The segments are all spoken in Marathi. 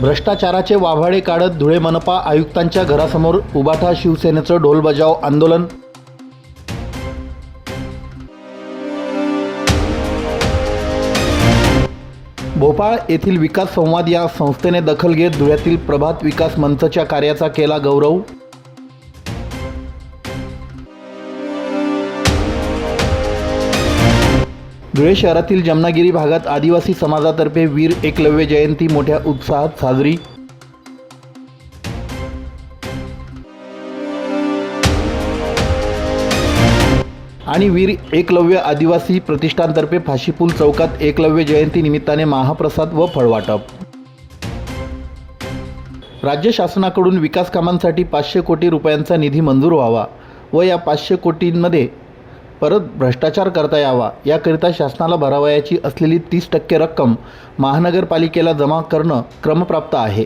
भ्रष्टाचाराचे वाभाडे काढत धुळे मनपा आयुक्तांच्या घरासमोर उबाठा शिवसेनेचं ढोल बजाव आंदोलन. भोपाळ येथील विकास संवाद या संस्थेने दखल घेत धुळ्यातील प्रभात विकास मंचच्या कार्याचा केला गौरव. धुळे शहरातील जमनागिरी भागात आदिवासी समाजातर्फे वीर एकलव्य जयंती मोठ्या उत्साहात साजरी. आणि वीर एकलव्य आदिवासी प्रतिष्ठानतर्फे फाशीपूल चौकात एकलव्य जयंती निमित्ताने महाप्रसाद व फळवाटप. राज्य शासनाकडून विकास कामांसाठी पाचशे कोटी रुपयांचा निधी मंजूर व्हावा व या पाचशे कोटींमध्ये परत भ्रष्टाचार करता यावा याकरिता शासनाला भरावयाची असलेली तीस टक्के रक्कम महानगरपालिकेला जमा करणं क्रमप्राप्त आहे.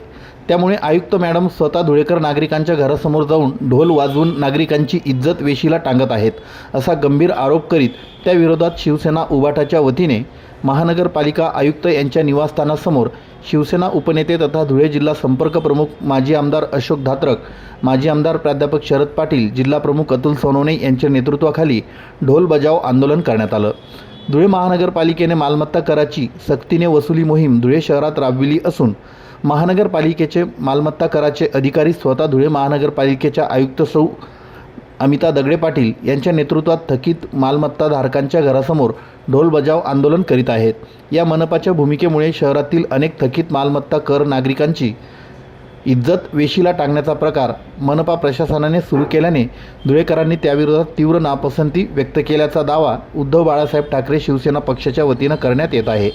त्यामुळे आयुक्त मॅडम स्वतः धुळेकर नागरिकांच्या घरासमोर जाऊन ढोल वाजवून नागरिकांची इज्जत वेशीला टांगत आहेत असा गंभीर आरोप करीत त्याविरोधात शिवसेना उबाटाच्या वतीने महानगरपालिका आयुक्त यांच्या निवासस्थानासमोर शिवसेना उपनेते तथा धुळे जिल्हा संपर्क प्रमुख माजी आमदार अशोक धात्रक माजी आमदार प्राध्यापक शरद पाटील जिल्हा प्रमुख अतुल सोनवणे यांच्या नेतृत्वाखाली ढोल बजाव आंदोलन करण्यात आलं. धुळे महानगरपालिकेने मालमत्ता कराची सक्तीने वसुली मोहीम धुळे शहरात राबविली असून महानगरपालिकेचे मालमत्ता कराचे अधिकारी स्वतः धुळे महानगरपालिकेच्या आयुक्त सौ अमिता दगडे पाटील यांच्या नेतृत्वात थकीत मालमत्ताधारकांच्या घरासमोर ढोल बजाव आंदोलन करीत आहेत. या मनपाच्या भूमिकेमुळे शहरातील अनेक थकीत मालमत्ता कर नागरिकांची इज्जत वेशीला टांगण्याचा प्रकार मनपा प्रशासनाने सुरू केल्याने धुळेकरांनी त्याविरोधात तीव्र नापसंती व्यक्त केल्याचा दावा उद्धव बाळासाहेब ठाकरे शिवसेना पक्षाच्या वतीनं करण्यात येत आहे.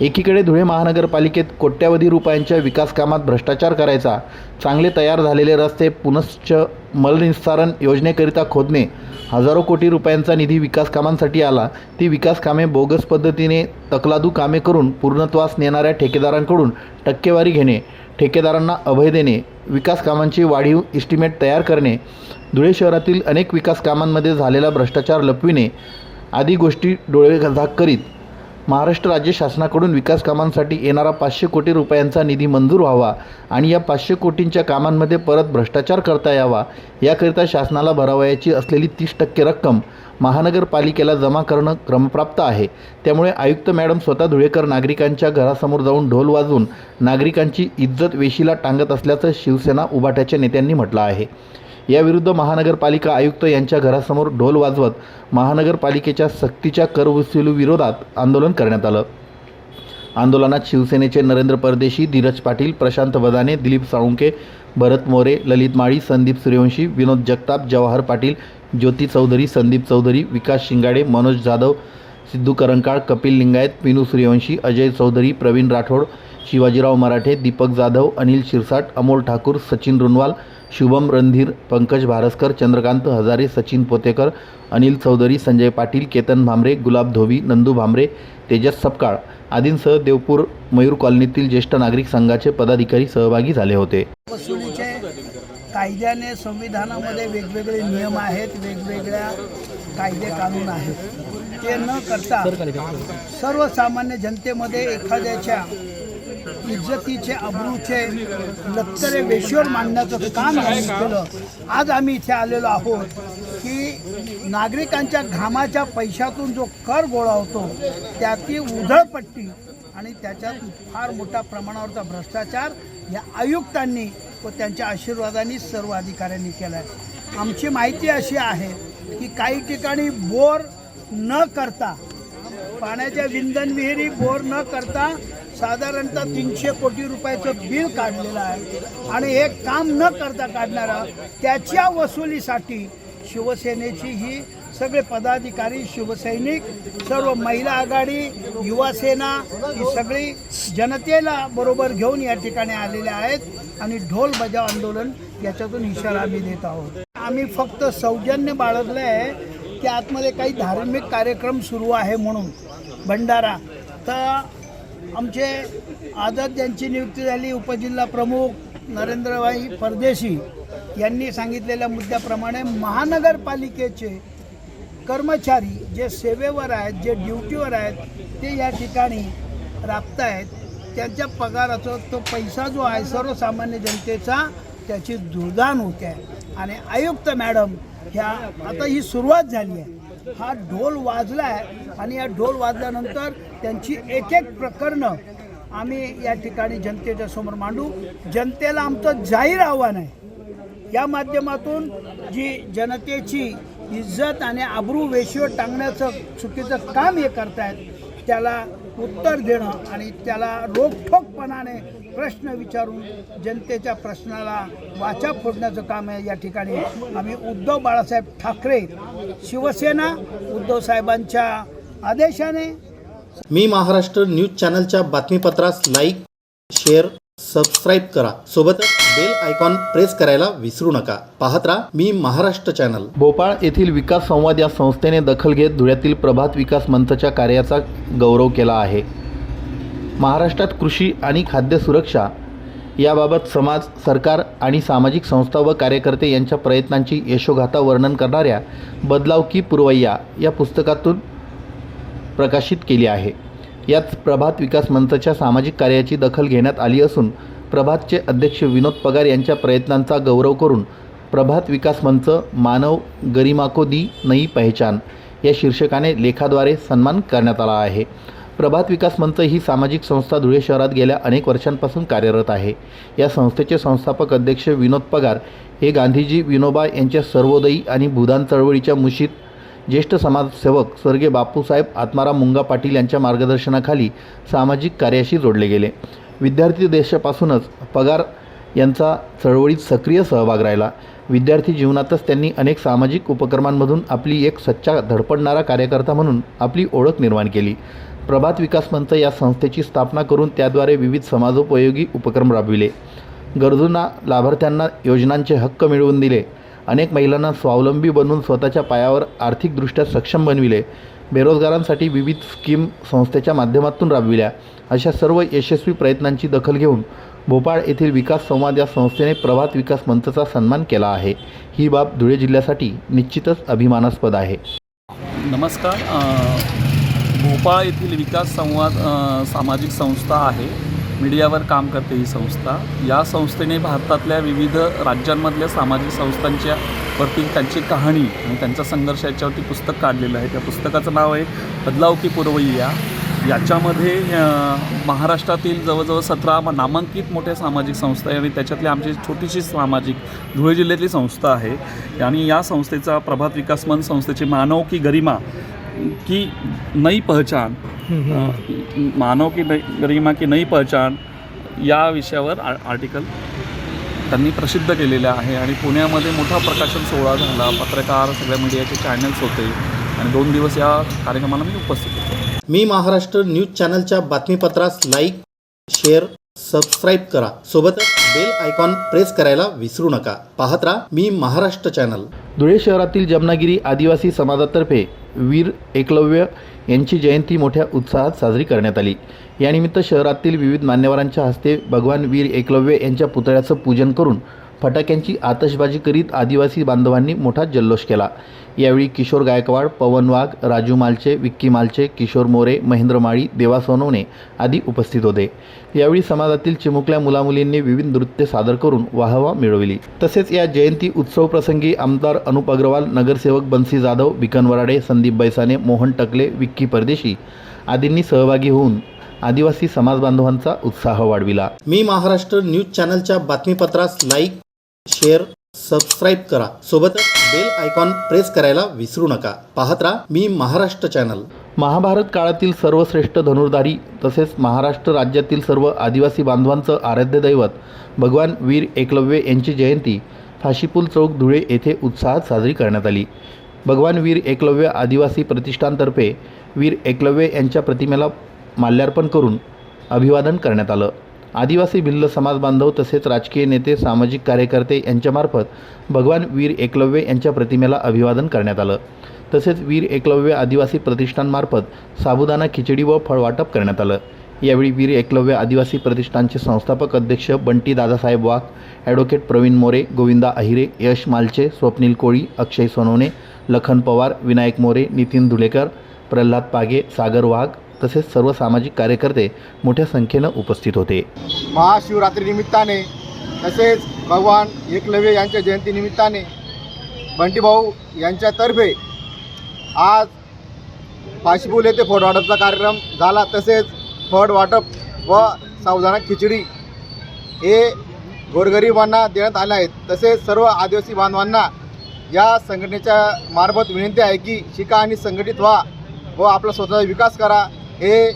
एकीकडे धुळे महानगरपालिकेत कोट्यावधी रुपयांच्या विकासकामात भ्रष्टाचार करायचा चांगले तयार झालेले रस्ते पुनश्च मलनिस्सारण योजनेकरिता खोदणे हजारो कोटी रुपयांचा निधी विकास कामांसाठी आला ती विकास कामे बोगस पद्धतीने तकलादू कामे करून पूर्णत्वास नेणाऱ्या ठेकेदारांकडून टक्केवारी घेणे ठेकेदारांना अभय देणे विकास कामांची वाढीव इस्टिमेट तयार करणे धुळे शहरातील अनेक विकास कामांमध्ये झालेला भ्रष्टाचार लपविणे आदी गोष्टी डोळेझाक करीत महाराष्ट्र राज्य शासनाकडून विकास कामांसाठी येणारा पाचशे कोटी रुपयांचा निधी मंजूर व्हावा आणि या पाचशे कोटींच्या कामांमध्ये परत भ्रष्टाचार करता यावा याकरिता शासनाला भरावयाची असलेली तीस टक्के रक्कम महानगरपालिकेला जमा करणं क्रमप्राप्त आहे. त्यामुळे आयुक्त मॅडम स्वतः धुळेकर नागरिकांच्या घरासमोर जाऊन ढोल वाजवून नागरिकांची इज्जत वेशीला टांगत असल्याचं शिवसेना उभाट्याच्या नेत्यांनी म्हटलं आहे. याविरुद्ध महानगरपालिका आयुक्त यांच्या घरासमोर ढोल वाजवत महानगरपालिकेच्या सक्तीच्या करवसुलीविरोधात आंदोलन करण्यात आलं. आंदोलनात शिवसेनेचे नरेंद्र परदेशी धीरज पाटील प्रशांत वदाने दिलीप साळुंके भरत मोरे ललित माळी संदीप सूर्यवंशी विनोद जगताप जवाहर पाटील ज्योती चौधरी संदीप चौधरी विकास शिंगाडे मनोज जाधव सिद्धू करंकाळ कपिल लिंगायत पिनू सूर्यवंशी अजय चौधरी प्रवीण राठोड शिवाजीराव मराठे दीपक जाधव अनिल शिरसाट अमोल ठाकूर सचिन रुनवाल शुभम रणधीर पंकज भारसकर चंद्रकांत हजारे सचिन पोतेकर अनिल चौधरी संजय पाटील केतन भांबरे गुलाब धोबी नंदू भांबरे तेजस सपकाळ आदींसह देवपूर मयूर कॉलनीतील ज्येष्ठ नागरिक संघाचे पदाधिकारी सहभागी झाले होते. कायद्याने संविधानामध्ये वेगवेगळे नियम आहेत वेगवेगळ्या कायदे कानून आहेत. ते न करता सर्वसामान्य जनतेमध्ये एखाद्याच्या इज्जतीचे अब्रूचे लत्तरे वेशीवर मांडण्याचं काम यांनी केलं. आज आम्ही इथे आलेलो आहोत की नागरिकांच्या घामाच्या पैशातून जो कर गोळा होतो त्याची उधळपट्टी आणि त्याच्यात फार मोठ्या प्रमाणावरचा भ्रष्टाचार या आयुक्तांनी व त्यांच्या आशीर्वादाने सर्व अधिकाऱ्यांनी केला आहे आमची माहिती अशी आहे की काही ठिकाणी बोर न करता पाण्याच्या विंधन विहिरी बोर न करता साधारणतः तीनशे कोटी रुपयाचं बिल काढलेलं आहे. आणि हे काम न करता काढणारा त्याच्या वसुलीसाठी शिवसेनेची ही सगळे पदाधिकारी शिवसैनिक सर्व महिला आघाडी युवासेना ही सगळी जनतेला बरोबर घेऊन या ठिकाणी आलेल्या आहेत आणि ढोल बजाव आंदोलन याच्यातून इशारा आम्ही देत आहोत. आम्ही फक्त सौजन्य बाळगलं आहे की आतमध्ये काही धार्मिक कार्यक्रम सुरू आहे म्हणून. भंडारा. तर आमचे आदत ज्यांची नियुक्ती झाली. उपजिल्हा प्रमुख नरेंद्रभाई परदेशी यांनी सांगितलेल्या मुद्द्याप्रमाणे महानगरपालिकेचे कर्मचारी जे सेवेवर आहेत जे ड्युटीवर आहेत ते या ठिकाणी राबत आहेत त्यांच्या पगाराचा तो पैसा जो आहे सर्वसामान्य जनतेचा त्याची दुर्दान होते आहे. आणि आयुक्त मॅडम ह्या आता ही सुरुवात झाली आहे. हा ढोल वाजला आहे आणि या ढोल वाजल्यानंतर त्यांची एक एक प्रकरणं आम्ही या ठिकाणी जनतेच्या समोर मांडू. जनतेला आमचं जाहीर आव्हान आहे. या माध्यमातून जी जनतेची इज्जत आणि आबरू वेशीवर टांगण्याचं चुकीचं काम हे करतायत त्याला उत्तर देणं आणि त्याला रोखठोकपणाने प्रश्न विचारून जनतेच्या प्रश्नाला वाचा फोडण्याचं काम आहे. या ठिकाणी आम्ही उद्धव बाळासाहेब ठाकरे शिवसेना उद्धव साहेबांच्या आदेशाने. मी महाराष्ट्र न्यूज चॅनलच्या बातमीपत्रास लाईक शेअर सबस्क्राईब करा. सोबतच बेल आयकॉन प्रेस करायला विसरू नका. पाहत राहा मी महाराष्ट्र चॅनल. भोपाळ येथील विकास संवाद या संस्थेने दखल घेत धुळ्यातील प्रभात विकास मंचच्या कार्याचा गौरव केला आहे. महाराष्ट्रात कृषी आणि खाद्य सुरक्षा याबाबत समाज सरकार आणि सामाजिक संस्था व कार्यकर्ते यांच्या प्रयत्नांची यशोगाथा वर्णन करणाऱ्या बदलाव की पुरवैया या पुस्तकातून प्रकाशित केली आहे. यात प्रभात विकास मंचच्या सामाजिक कार्याची दखल घेण्यात आली असून प्रभातचे अध्यक्ष विनोद पगार यांच्या प्रयत्नांचा गौरव करून प्रभात विकास मंच मानव गरिमा को दी नई पहचान या शीर्षकाने लेखाद्वारे सन्मान करण्यात आला आहे. प्रभात विकास मंच ही सामाजिक संस्था धुळे शहरात गेल्या अनेक वर्षांपासून कार्यरत आहे. या संस्थेचे संस्थापक अध्यक्ष विनोद पगार हे गांधीजी विनोबा यांच्या सर्वोदयी आणि भूदान चळवळीच्या मुशीत ज्येष्ठ समाजसेवक स्वर्गीय बापूसाहेब आत्माराम मुंगा पाटील यांच्या मार्गदर्शनाखाली सामाजिक कार्याशी जोडले गेले. विद्यार्थी देशापासूनच पगार यांचा चळवळीत सक्रिय सहभाग राहिला. विद्यार्थी जीवनातच त्यांनी अनेक सामाजिक उपक्रमांमधून आपली एक सच्चा धडपडणारा कार्यकर्ता म्हणून आपली ओळख निर्माण केली. प्रभात विकास मंच या संस्थेची स्थापना करून त्याद्वारे विविध समाजोपयोगी उपक्रम राबविले. गरजूंना लाभार्थ्यांना योजनांचे हक्क मिळवून दिले. अनेक महिलांना स्वावलंबी बनवून स्वतःच्या पायावर आर्थिकदृष्ट्या सक्षम बनविले. बेरोजगारांसाठी विविध स्कीम संस्थेच्या माध्यमातून राबविल्या. अशा सर्व यशस्वी प्रयत्नांची दखल घेऊन भोपाळ येथील विकास संवाद या संस्थेने प्रभात विकास मंचचा सन्मान केला आहे. ही बाब धुळे जिल्ह्यासाठी निश्चितच अभिमानास्पद आहे. नमस्कार. भोपाळ येथील विकास संवाद सामाजिक संस्था आहे. मीडियावर काम करते ही संस्था. या संस्थेने भारतातल्या विविध राज्यांमधल्या सामाजिक संस्थांच्या वरती त्यांची कहाणी आणि त्यांचा संघर्ष याच्यावरती पुस्तक काढलेलं आहे. त्या पुस्तकाचं नाव आहे बदलाव की पुरवैया. याच्यामध्ये महाराष्ट्रातील जवळजवळ सतरा नामांकित मोठ्या सामाजिक संस्था आहे आणि त्याच्यातली आमची छोटीशी सामाजिक धुळे जिल्ह्यातली संस्था आहे. आणि या संस्थेचा प्रभात विकास मन संस्थेची मानव की गरिमा की नई पहचान मानव की नई गरिमा की नई पहचान या विषयावर आ आर्टिकल त्यांनी प्रसिद्ध केलेलं आहे. आणि पुण्यामध्ये मोठा प्रकाशन सोहळा झाला. पत्रकार सगळ्या मीडियाचे चॅनल्स होते. आणि दोन दिवस या कार्यक्रमाला मी उपस्थित होतो. मी महाराष्ट्र न्यूज चॅनलच्या बातमीपत्रास लाईक शेअर सबस्क्राईब करा. सोबतच बेल आयकॉन प्रेस करायला विसरू नका. पाहत राहा मी महाराष्ट्र चॅनल धुळे शहरातील जमनागिरी आदिवासी समाजातर्फे वीर एकलव्य यांची जयंती मोठ्या उत्साहात साजरी करण्यात आली. यानिमित्त शहरातील विविध मान्यवरांच्या हस्ते भगवान वीर एकलव्य यांच्या पुतळ्याचं पूजन करून फटाक्यांची आतषबाजी करीत आदिवासी बांधवांनी मोठा जल्लोष केला. यावेळी किशोर गायकवाड पवन वाघ राजू मालचे विक्की मालचे किशोर मोरे महेंद्र माळी देवा सोनवणे आदी उपस्थित होते. यावेळी समाजातील चिमुकल्या मुलामुलींनी विविध नृत्य सादर करून वाहवा मिळवली. तसेच या जयंती उत्सव प्रसंगी आमदार अनुप अग्रवाल नगरसेवक बन्सी जाधव बिकन वराडे संदीप बैसाने मोहन टकले विक्की परदेशी आदींनी सहभागी होऊन आदिवासी समाज बांधवांचा उत्साह वाढविला. मी महाराष्ट्र न्यूज चॅनलच्या बातमीपत्रास लाईक शेअर सबस्क्राईब करा. सोबतच बेल आयकॉन प्रेस करायला विसरू नका. पाहत राहा मी महाराष्ट्र चॅनल महाभारत काळातील सर्वश्रेष्ठ धनुर्धारी तसेच महाराष्ट्र राज्यातील सर्व आदिवासी बांधवांचं आराध्य दैवत भगवान वीर एकलव्य यांची जयंती फाशीपूल चौक धुळे येथे उत्साहात साजरी करण्यात आली. भगवान वीर एकलव्य आदिवासी प्रतिष्ठानतर्फे वीर एकलव्य यांच्या प्रतिमेला माल्यार्पण करून अभिवादन करण्यात आलं. आदिवासी भिल्ल समाज बांधव तसेच राजकीय नेते सामाजिक कार्यकर्ते यांच्यामार्फत भगवान वीर एकलव्य यांच्या प्रतिमेला अभिवादन करण्यात आलं. तसेच वीर एकलव्य आदिवासी प्रतिष्ठानमार्फत साबुदाणा खिचडी व फळवाटप करण्यात आलं. यावेळी वीर एकलव्य आदिवासी प्रतिष्ठानचे संस्थापक अध्यक्ष बंटी दादासाहेब वाघ ॲडव्होकेट प्रवीण मोरे गोविंदा अहिरे यश मालचे स्वप्नील कोळी अक्षय सोनवणे लखन पवार विनायक मोरे नितीन धुलेकर प्रल्हाद पागे सागर वाघ तसेच सर्व सामाजिक कार्यकर्ते मोठ्या संख्येनं उपस्थित होते. महाशिवरात्री निमित्ताने तसेच भगवान एकलव्य यांच्या जयंतीनिमित्ताने बंटीभाऊ यांच्यातर्फे आज पाशीपूल येथे फळ वाटपचा कार्यक्रम झाला. तसेच फळ वाटप व सावधाना खिचडी हे गोरगरिबांना देण्यात आले आहेत. तसेच सर्व आदिवासी बांधवांना या संघटनेच्या मार्फत विनंती आहे की शिका आणि संघटित व्हा व आपला स्वतःचा विकास करा. हे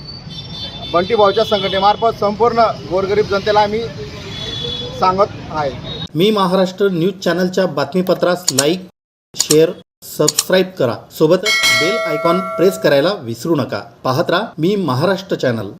बंटी भाऊच्या संघटनेमार्फत संपूर्ण गोरगरीब जनतेला आम्ही सांगत आहे. मी महाराष्ट्र न्यूज चॅनलच्या बातमीपत्रास लाईक शेअर सबस्क्राईब करा. सोबतच बेल आयकॉन प्रेस करायला विसरू नका. पाहत राहा मी महाराष्ट्र चॅनल.